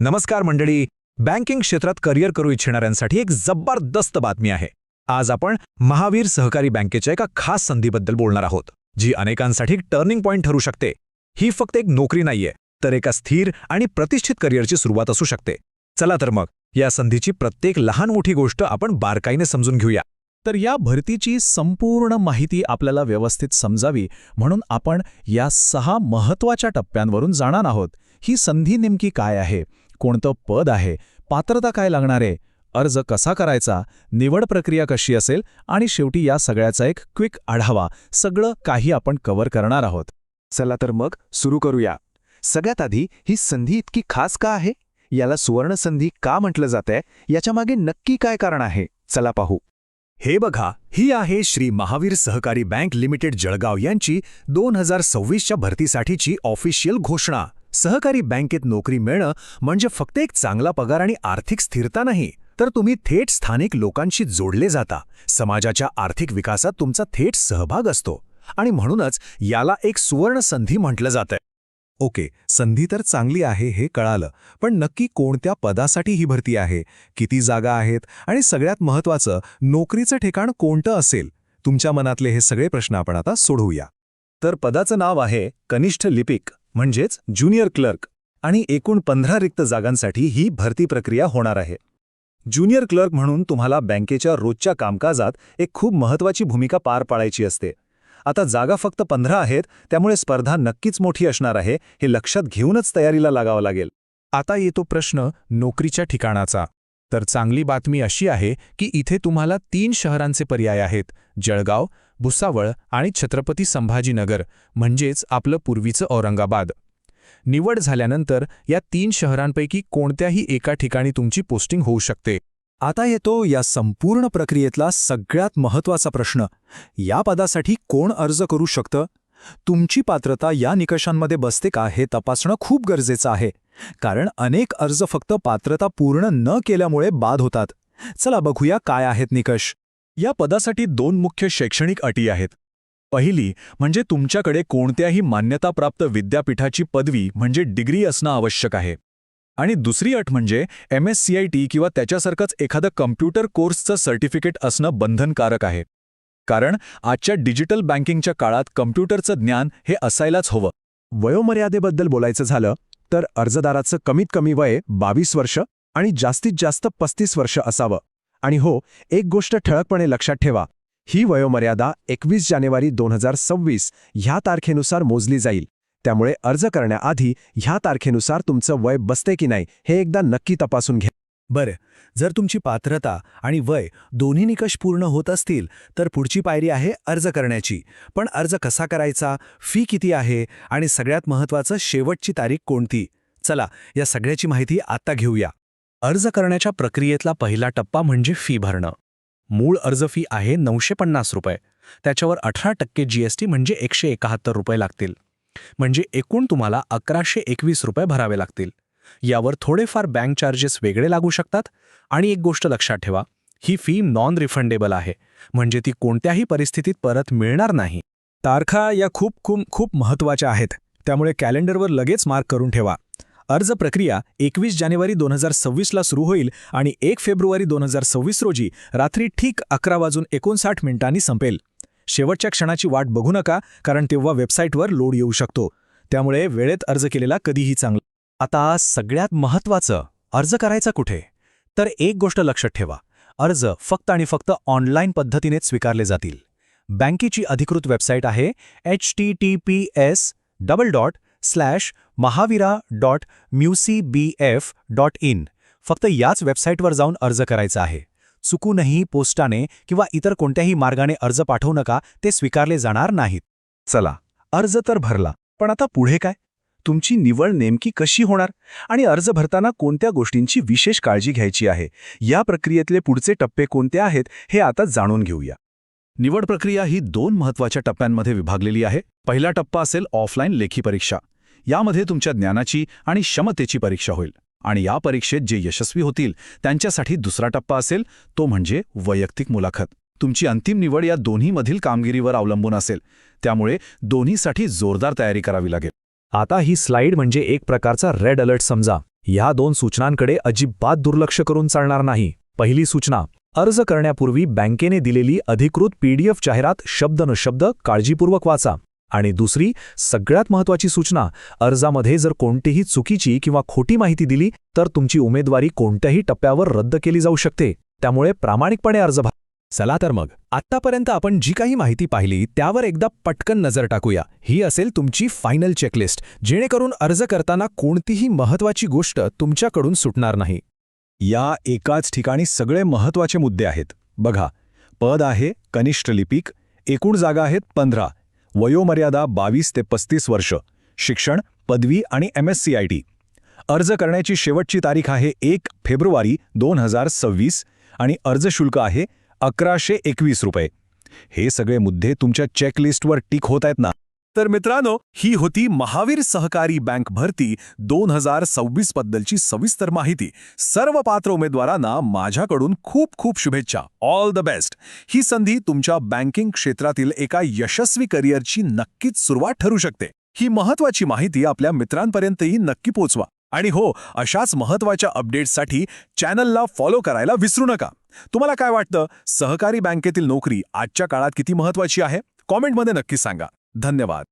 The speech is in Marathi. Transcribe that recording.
नमस्कार मंडळी. बँकिंग क्षेत्रात करिअर करू इच्छिणाऱ्यांसाठी एक जबरदस्त बातमी आहे. आज आपण महावीर सहकारी बँकेच्या एका खास संधीबद्दल बोलणार आहोत जी अनेकांसाठी टर्निंग पॉइंट ठरू शकते. ही फक्त एक नोकरी नाहीये तर एका स्थिर आणि प्रतिष्ठित करिअरची सुरुवात असू शकते. चला तर मग या संधीची प्रत्येक लहान मोठी गोष्ट आपण बारकाईने समजून घेऊया. तर या भरतीची संपूर्ण माहिती आपल्याला व्यवस्थित समजावी म्हणून आपण या सहा महत्त्वाच्या टप्प्यांवरून जाणार आहोत. ही संधी नेमकी काय आहे? कोणतं पद आहे? पात्रता काय लागणार आहे? अर्ज कसा करायचा? निवड प्रक्रिया कशी असेल? आणि शेवटी या सगळ्याचा एक क्विक आढावा. सगळं काही आपण कव्हर करणार आहोत. चला तर मग सुरू करूया. सगळ्यात आधी ही संधी इतकी खास का आहे? याला सुवर्ण संधी का म्हटलं जातंय? याच्यामागे नक्की काय कारण आहे? चला पाहू. हे बघा ही आहे श्री महावीर सहकारी बँक लिमिटेड जळगाव यांची दोन हजार सव्वीसच्या भरतीसाठीची ऑफिशियल घोषणा. सहकारी बँकेत नोकरी मिळणं म्हणजे फक्त एक चांगला पगार आणि आर्थिक स्थिरता नाही. तर तुम्ही थेट स्थानिक लोकांशी जोडले जाता. समाजाच्या आर्थिक विकासात तुमचा थेट सहभाग असतो. आणि म्हणूनच याला एक सुवर्ण संधी म्हटलं जातंय. ओके संधी तर चांगली आहे हे कळालं पण नक्की कोणत्या पदासाठी ही भरती आहे? किती जागा आहेत? आणि सगळ्यात महत्त्वाचं नोकरीचं ठिकाण कोणतं असेल? तुमच्या मनातले हे सगळे प्रश्न आपण आता सोडवूया. तर पदाचं नाव आहे कनिष्ठ लिपिक. म्हणजेच ज्युनियर क्लर्क आणि एकूण पंधरा रिक्त जागांसाठी ही भरती प्रक्रिया होणार आहे. ज्युनियर क्लर्क म्हणून तुम्हाला बँकेच्या रोजच्या कामकाजात एक खूप महत्त्वाची भूमिका पार पाडायची असते. आता जागा फक्त पंधरा आहेत त्यामुळे स्पर्धा नक्कीच मोठी असणार आहे हे लक्षात घेऊनच तयारीला लागावं लागेल. आता येतो प्रश्न नोकरीच्या ठिकाणाचा. तर चांगली बातमी अशी आहे की इथे तुम्हाला तीन शहरांचे पर्याय आहेत जळगाव भुसावळ आणि छत्रपती संभाजीनगर म्हणजेच आपलं पूर्वीचं औरंगाबाद. निवड झाल्यानंतर या तीन शहरांपैकी कोणत्याही एका ठिकाणी तुमची पोस्टिंग होऊ शकते. आता येतो या संपूर्ण प्रक्रियेतला सगळ्यात महत्त्वाचा प्रश्न. या पदासाठी कोण अर्ज करू शकतं? तुमची पात्रता या निकषांमध्ये बसते का हे तपासणं खूप गरजेचं आहे. कारण अनेक अर्ज फक्त पात्रता पूर्ण न केल्यामुळे बाद होतात. चला बघूया काय आहेत निकष. या पदासाठी दोन मुख्य शैक्षणिक अटी आहेत. पहिली म्हणजे तुमच्याकडे कोणत्याही मान्यताप्राप्त विद्यापीठाची पदवी म्हणजे डिग्री असणं आवश्यक आहे. आणि दुसरी अट म्हणजे M S C I T किंवा त्याच्यासारखंच एखादं कम्प्युटर कोर्सचं सर्टिफिकेट असणं बंधनकारक आहे. कारण आजच्या डिजिटल बँकिंगच्या काळात कम्प्युटरचं ज्ञान हे असायलाच हवं. वयोमर्यादेबद्दल बोलायचं झालं तर अर्जदाराचं कमीत कमी वय बावीस वर्ष आणि जास्तीत जास्त पस्तीस वर्ष असावं. आणि हो एक गोष्ट ठळकपणे लक्षात ठेवा ही वयोमर्यादा एकवीस जानेवारी दोन हजार सव्वीस ह्या तारखेनुसार मोजली जाईल. त्यामुळे अर्ज करण्याआधी ह्या तारखेनुसार तुमचं वय बसते की नाही हे एकदा नक्की तपासून घ्या. बरं जर तुमची पात्रता आणि वय दोन्ही निकष पूर्ण होत असतील तर पुढची पायरी आहे अर्ज करण्याची. पण अर्ज कसा करायचा फी किती आहे आणि सगळ्यात महत्त्वाचं शेवटची तारीख कोणती? चला या सगळ्याची माहिती आत्ता घेऊया. अर्ज करण्याच्या प्रक्रियेतला पहिला टप्पा म्हणजे फी भरणं. मूळ अर्ज फी आहे नऊशे पन्नास रुपये. त्याच्यावर अठरा टक्के जीएसटी म्हणजे एकशे एकाहत्तर रुपये लागतील. म्हणजे एकूण तुम्हाला अकराशे एकवीस रुपये भरावे लागतील. यावर थोडेफार बँक चार्जेस वेगळे लागू शकतात. आणि एक गोष्ट लक्षात ठेवा ही फी नॉन रिफंडेबल आहे. म्हणजे ती कोणत्याही परिस्थितीत परत मिळणार नाही. तारखा या खूप खूप खूप महत्त्वाच्या आहेत. त्यामुळे कॅलेंडरवर लगेच मार्क करून ठेवा. अर्ज प्रक्रिया एकवीस जानेवारी दोन हजार सव्वीसला सुरू होईल आणि एक फेब्रुवारी दोन हजार सव्वीस रोजी रात्री ठीक अकरा वाजून एकोणसाठ मिनिटांनी संपेल. शेवटच्या क्षणाची वाट बघू नका कारण तेव्हा वेबसाईटवर लोड येऊ शकतो. त्यामुळे वेळेत अर्ज केलेला कधीही चांगला आता सगळ्यात महत्त्वाचं अर्ज करायचा कुठे? तर एक गोष्ट लक्षात ठेवा. अर्ज फक्त आणि फक्त ऑनलाईन पद्धतीनेच स्वीकारले जातील. बँकेची अधिकृत वेबसाईट आहे H T T P S double dot slash Mahaveera dot म्युसी B F dot in. फक्त याच वेबसाईटवर जाऊन अर्ज करायचा आहे. चुकूनही पोस्टाने किंवा इतर कोणत्याही मार्गाने अर्ज पाठवू नका ते स्वीकारले जाणार नाहीत. चला अर्ज तर भरला पण आता पुढे काय? तुमची निवड नेमकी कशी होणार आणि अर्ज भरताना कोणत्या गोष्टींची विशेष काळजी घ्यायची आहे? या प्रक्रियेतले पुढचे टप्पे कोणते आहेत हे आता जाणून घेऊया. निवड प्रक्रिया ही दोन महत्त्वाच्या टप्प्यांमध्ये विभागलेली आहे. पहिला टप्पा असेल ऑफलाईन लेखी परीक्षा. यामध्ये तुमच्या ज्ञानाची आणि क्षमतेची परीक्षा होईल आणि या परीक्षेत जे यशस्वी होतील त्यांच्यासाठी दुसरा टप्पा असेल तो म्हणजे वैयक्तिक मुलाखत. तुमची अंतिम निवड या दोन्हीमधील कामगिरीवर अवलंबून असेल. त्यामुळे दोन्हीसाठी जोरदार तयारी करावी लागेल. आता ही स्लाईड म्हणजे एक प्रकारचा रेड अलर्ट समजा. ह्या दोन सूचनांकडे अजिबात दुर्लक्ष करून चालणार नाही. पहिली सूचना अर्ज करण्यापूर्वी बँकेने दिलेली अधिकृत पीडीएफ जाहिरात शब्द न शब्द काळजीपूर्वक वाचा. आणि दुसरी सगळ्यात महत्त्वाची सूचना अर्जामध्ये जर कोणतीही चुकीची किंवा खोटी माहिती दिली तर तुमची उमेदवारी कोणत्याही टप्प्यावर रद्द केली जाऊ शकते. त्यामुळे प्रामाणिकपणे अर्ज भरा चला तर मग. आत्तापर्यंत आपण जी काही माहिती पाहिली त्यावर एकदा पटकन नजर टाकूया. ही असेल तुमची फायनल चेकलिस्ट जेणेकरून अर्ज करताना कोणतीही महत्त्वाची गोष्ट तुमच्याकडून सुटणार नाही. या एकाच ठिकाणी सगळे महत्त्वाचे मुद्दे आहेत. बघा पद आहे कनिष्ठ लिपिक एकूण जागा आहेत पंधरा वयोमर्यादा बावीस ते पस्तीस वर्ष शिक्षण पदवी आणि M S C I T अर्ज करण्याची शेवटची तारीख आहे एक फेब्रुवारी दोन हजार सव्वीस आणि अर्ज शुल्क आहे अकराशे एकवीस रुपये. हे सगळे मुद्दे तुमच्या चेकलिस्टवर टिक होत आहेत ना? तर मित्रांनो ही होती महावीर सहकारी बँक भरती दोन हजार सव्वीस बद्दलची सविस्तर माहिती. सर्व पात्र उमेदवारांना माझ्याकडून खूप खूप शुभेच्छा. ऑल द बेस्ट ही संधी तुमच्या बँकिंग क्षेत्रातील एका यशस्वी करिअरची नक्कीच सुरुवात ठरू शकते. ही महत्वाची माहिती आपल्या मित्रांपर्यंतही नक्की पोचवा. आणि हो अशाच महत्त्वाच्या अपडेट्ससाठी चॅनलला फॉलो करायला विसरू नका. तुम्हाला काय वाटतं? सहकारी बँकेतील नोकरी आजच्या काळात किती महत्वाची आहे? कॉमेंटमध्ये नक्की सांगा. धन्यवाद.